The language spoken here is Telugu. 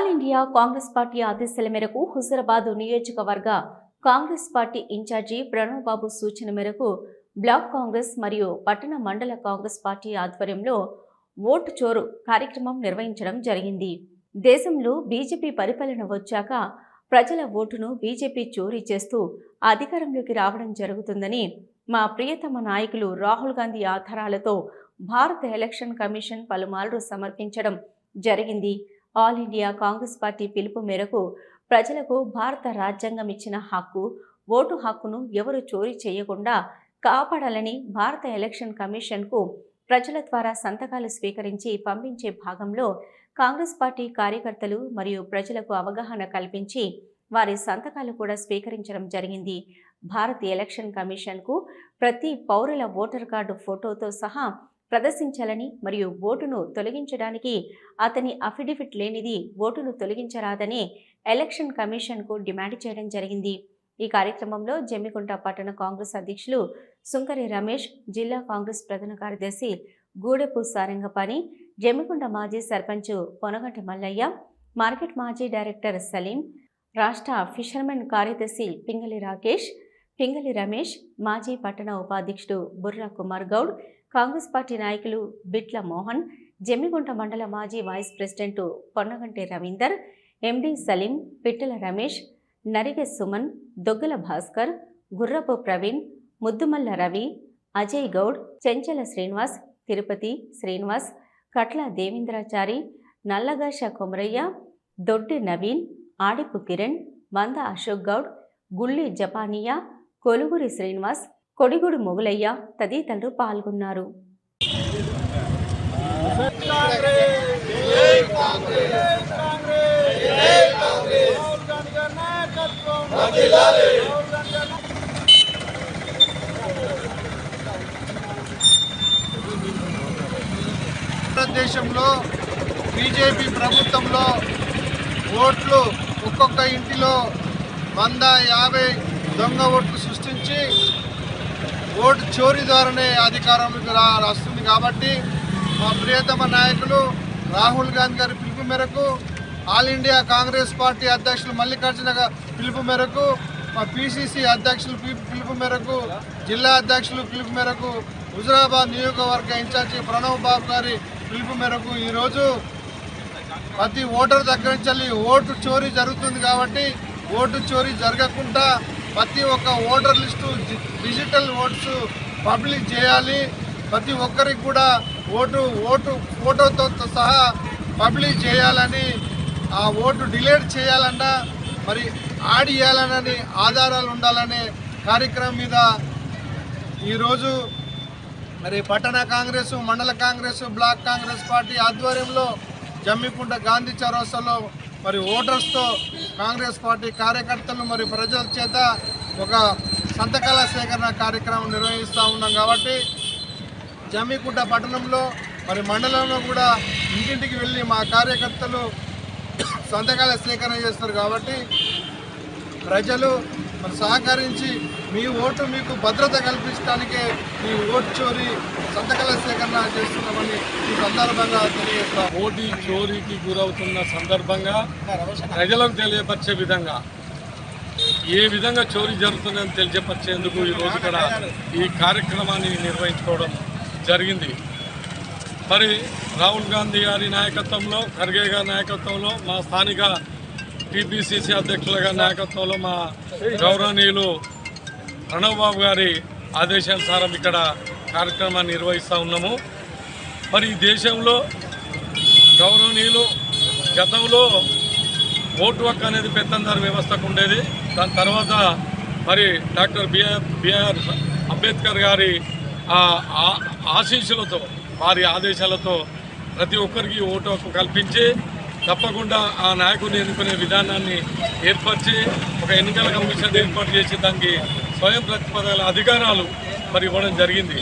ఆల్ ఇండియా కాంగ్రెస్ పార్టీ ఆదేశాల మేరకు హుజరాబాద్ నియోజకవర్గ కాంగ్రెస్ పార్టీ ఇన్ఛార్జి ప్రణవ్ బాబు సూచన మేరకు బ్లాక్ కాంగ్రెస్ మరియు పట్టణ మండల కాంగ్రెస్ పార్టీ ఆధ్వర్యంలో ఓటు చోరు కార్యక్రమం నిర్వహించడం జరిగింది. దేశంలో బీజేపీ పరిపాలన వచ్చాక ప్రజల ఓటును బీజేపీ చోరీ చేస్తూ అధికారంలోకి రావడం జరుగుతుందని మా ప్రియతమ నాయకులు రాహుల్ గాంధీ ఆధారాలతో భారత ఎలక్షన్ కమిషన్ పలుమార్లు సమర్పించడం జరిగింది. ఆల్ ఇండియా కాంగ్రెస్ పార్టీ పిలుపు మేరకు ప్రజలకు భారత రాజ్యాంగం ఇచ్చిన హక్కు ఓటు హక్కును ఎవరు చోరీ చేయకుండా కాపాడాలని భారత ఎలక్షన్ కమిషన్కు ప్రజల ద్వారా సంతకాలు స్వీకరించి పంపించే భాగంలో కాంగ్రెస్ పార్టీ కార్యకర్తలు మరియు ప్రజలకు అవగాహన కల్పించి వారి సంతకాలు కూడా స్వీకరించడం జరిగింది. భారత ఎలక్షన్ కమిషన్కు ప్రతి పౌరుల ఓటర్ కార్డు ఫోటోతో సహా ప్రదర్శించాలని మరియు ఓటును తొలగించడానికి అతని అఫిడవిట్ లేనిది ఓటును తొలగించరాదని ఎలక్షన్ కమిషన్కు డిమాండ్ చేయడం జరిగింది. ఈ కార్యక్రమంలో జమ్మికుంట పట్టణ కాంగ్రెస్ అధ్యక్షులు సుంకరి రమేష్ జిల్లా కాంగ్రెస్ ప్రధాన కార్యదర్శి గూడెపు సారంగపాణి జమ్మికుంట మాజీ సర్పంచ్ పొనగంటి మల్లయ్య మార్కెట్ మాజీ డైరెక్టర్ సలీం రాష్ట్ర ఫిషర్మెన్ కార్యదర్శి పింగళి రాకేష్ పింగళి రమేష్ మాజీ పట్టణ ఉపాధ్యక్షుడు బుర్రా కుమార్ గౌడ్ కాంగ్రెస్ పార్టీ నాయకులు బిట్ల మోహన్ జమ్మిగుంట మండల మాజీ vice president Ponnaganti Raveender MD Saleem Pittala Ramesh Narige Suman Doggala Bhaskar Gurrapu Praveen Muddumalla Ravi Ajay Goud చెంచల Srinivas Tirupati Srinivas కట్ల దేవేంద్రాచారి నల్లగాష కొమరయ్య దొడ్డి నవీన్ ఆడిపు కిరణ్ మంద అశోక్ గౌడ్ గుళ్ళి జపానియా కొలుగురి శ్రీనివాస్ కొడిగుడు మొగులయ్య తదితరులు పాల్గొన్నారు. భారతదేశంలో బీజేపీ ప్రభుత్వంలో ఓట్లు ఒక్కొక్క ఇంటిలో వంద యాభై దొంగ ఓట్లు సృష్టించి ఓటు చోరీ ద్వారానే అధికారంలోకి రా వస్తుంది కాబట్టి మా ప్రియతమ నాయకులు రాహుల్ గాంధీ గారి పిలుపు మేరకు ఆల్ ఇండియా కాంగ్రెస్ పార్టీ అధ్యక్షులు మల్లికార్జున పిలుపు మేరకు మా పిసిసి అధ్యక్షులు పి- పిలుపు మేరకు జిల్లా అధ్యక్షులు పిలుపు మేరకు హుజరాబాద్ నియోజకవర్గ ఇన్ఛార్జి ప్రణవ్ బాబు గారి పిలుపు మేరకు ఈరోజు ప్రతి ఓటర్ దగ్గర నుంచి ఓటు చోరీ జరుగుతుంది కాబట్టి ఓటు చోరీ జరగకుండా ప్రతి ఒక్క voter list digital votes public చేయాలి. ప్రతి ఒక్కరికి కూడా ఓటు ఓటు ఫోటోతో సహా పబ్లిక్ చేయాలని ఆ ఓటు డిలేట్ చేయాలన్నా మరి యాడ్ చేయాలనని ఆధారాలు ఉండాలనే కార్యక్రమం మీద ఈరోజు మరి పట్టణ కాంగ్రెస్ మండల కాంగ్రెస్ బ్లాక్ కాంగ్రెస్ పార్టీ ఆధ్వర్యంలో జమ్మికుంట గాంధీ చౌరస్తాలో మరి ఓటర్స్తో కాంగ్రెస్ పార్టీ కార్యకర్తలు మరి ప్రజల చేత ఒక సంతకాల సేకరణ కార్యక్రమం నిర్వహిస్తూ ఉన్నాం కాబట్టి జమ్మికుంట పట్టణంలో మరి మండలంలో కూడా ఇంటింటికి వెళ్ళి మా కార్యకర్తలు సంతకాల సేకరణ చేస్తారు కాబట్టి ప్రజలు మరి సహకరించి మీ ఓటు మీకు భద్రత కల్పించడానికే ఈ ఓటు చోరీ సంతకాల సేకరణ చేస్తున్నామని ఈ సందర్భంగా తెలియజేస్తాం. ఓటీ చోరీకి గురవుతున్న సందర్భంగా ప్రజలకు తెలియపరిచే విధంగా ఏ విధంగా చోరీ జరుగుతుందని తెలియపరిచేందుకు ఈరోజు ఇక్కడ ఈ కార్యక్రమాన్ని నిర్వహించుకోవడం జరిగింది. మరి రాహుల్ గాంధీ గారి నాయకత్వంలో ఖర్గే గారి నాయకత్వంలో మా స్థానిక టీపీసీసీ అధ్యక్షుల గారి నాయకత్వంలో మా గౌరవనీయులు ప్రణవ్ బాబు గారి ఆదేశానుసారం ఇక్కడ కార్యక్రమాన్ని నిర్వహిస్తూ ఉన్నాము. మరి ఈ దేశంలో గౌరవనీయులు గతంలో ఓటు హక్కు అనేది పెత్తందారు వ్యవస్థకు ఉండేది. దాని తర్వాత మరి డాక్టర్ బిఆర్ బిఆర్ అంబేద్కర్ గారి ఆ ఆశీస్సులతో వారి ఆదేశాలతో ప్రతి ఒక్కరికి ఓటు హక్కు కల్పించి తప్పకుండా ఆ నాయకుడిని ఎన్నుకునే విధానాన్ని ఏర్పరిచి ఒక ఎన్నికల కమిషన్ ఏర్పాటు చేసి దానికి స్వయం ప్రతిపదాల అధికారాలు మరి ఇవ్వడం జరిగింది.